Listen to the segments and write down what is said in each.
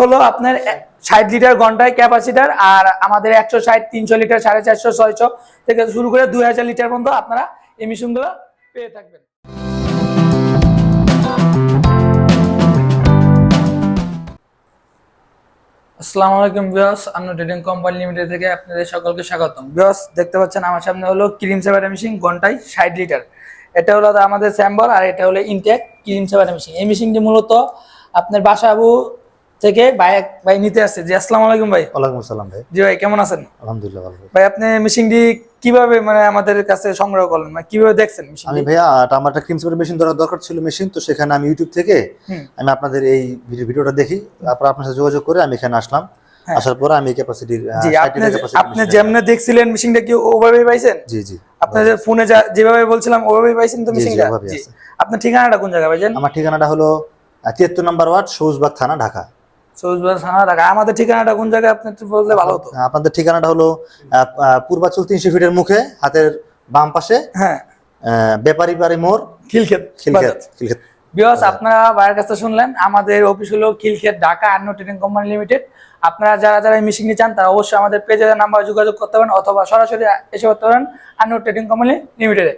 হলো আপনার ষাট লিটার ঘন্টায় ক্যাপাসিটার আর আমাদের একশো ষাট, তিনশো লিটার, সাড়ে চারশো, ছয়শো থেকে শুরু করে দুই হাজার লিটার পর্যন্ত আপনারা এই মেশিনগুলো পেয়ে থাকবেন। আসসালামু আলাইকুম বিয়স আন্নু ট্রেডিং কোম্পানি লিমিটেড থেকে আপনাদের সকলকে স্বাগতম। বিয়স দেখতে পাচ্ছেন আমার সামনে হলো ক্রিম সেভার মেশিন ঘন্টায় ষাট লিটার। এটা হলো আমাদের স্যাম্বল আর এটা হলো ইনটেক ক্রিম সেভার মেশিন এই মেশিনটি মূলত আপনার বাসাবু থেকে ভাই ভাই নিতে আসছে। জি আসসালামু আলাইকুম ভাই। ওয়ালাইকুম আসসালাম ভাই। জি ভাই কেমন আছেন? আলহামদুলিল্লাহ ভালো ভাই। আপনি মেশিনটি কীভাবে মানে আমাদের কাছে সংগ্রহ করলেন? মানে কীভাবে দেখছেন আমি ভাইয়া এটা আমার একটা ক্রিম সেপার মেশিন দরকার দরকার ছিল মেশিন তো সেখানে আমি ইউটিউব থেকে আমি আপনাদের এই ভিডিও- ভিডিওটা দেখি। তারপর আপনার সাথে যোগাযোগ করে আমি এখানে আসলাম। হ্যাঁ। আসার পরে আমি ক্যাপাসিটি জি আপনি আপনি যেমনে দেখছিলেন মেশিনটা কি ওভাবেই পাইছেন? জি জি। আপনাদের ফোনে যেভাবে বলছিলাম ওভাবেই পাইছেন তো মেশিনটা জি আপনার ঠিকানাটা কোন জায়গায় ভাইজান আমার ঠিকানাটা হলো তিয়াত্তর নাম্বার ওয়ার্ড সবুজবাগ সবুজবাজার থানা ঢাকা। আমাদের ঠিকানাটা কোন জায়গায় আপনি বললে ভালো হতো। আপনাদের ঠিকানাটা হলো পূর্বাচল তিনশো ফিটের মুখে হাতের বাম পাশে। হ্যাঁ। ব্যাপারী বাড়ি মোড় খিলক্ষেত খিলক্ষেত খিলক্ষেত। বিয়স আপনারা ভাইয়ের কাছে শুনলেন আমাদের অফিস হলো খিলক্ষেত ঢাকা আন্ন ট্রেডিং কোম্পানি লিমিটেড আপনারা যারা যারা এই মেশিনটি চান তারা অবশ্যই আমাদের পেজের নাম্বার যোগাযোগ করতে পারেন অথবা সরাসরি এসে করতে পারেন আন্ন ট্রেডিং কোম্পানি লিমিটেডে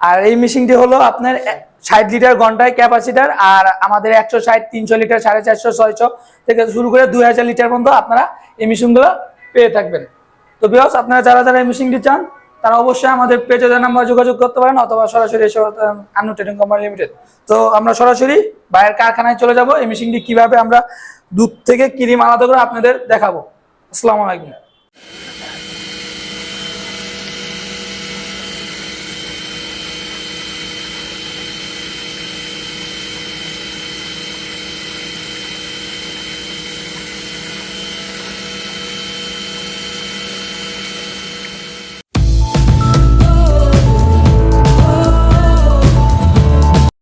আর এই মেশিনটি হলো আপনার ষাট লিটার ঘন্টায় ক্যাপাসিটার আর আমাদের একশো ষাট, তিনশো লিটার, সাড়ে চারশো, ছয়শো থেকে শুরু করে দুই হাজার লিটার পর্যন্ত আপনারা এই মেশিনগুলো পেয়ে থাকবেন। তো বিয়স আপনারা যারা যারা এই মেশিনটি চান, তারা অবশ্যই আমাদের পেজের নাম্বার যোগাযোগ করতে পারেন অথবা সরাসরি আন্ন ট্রেডিং কোম্পানি লিমিটেড তো আমরা সরাসরি বাইরের কারখানায় চলে যাব, এই মেশিনটি কীভাবে আমরা দুধ থেকে ক্রিম আলাদা করে আপনাদের দেখাবো। আসসালামু আলাইকুম।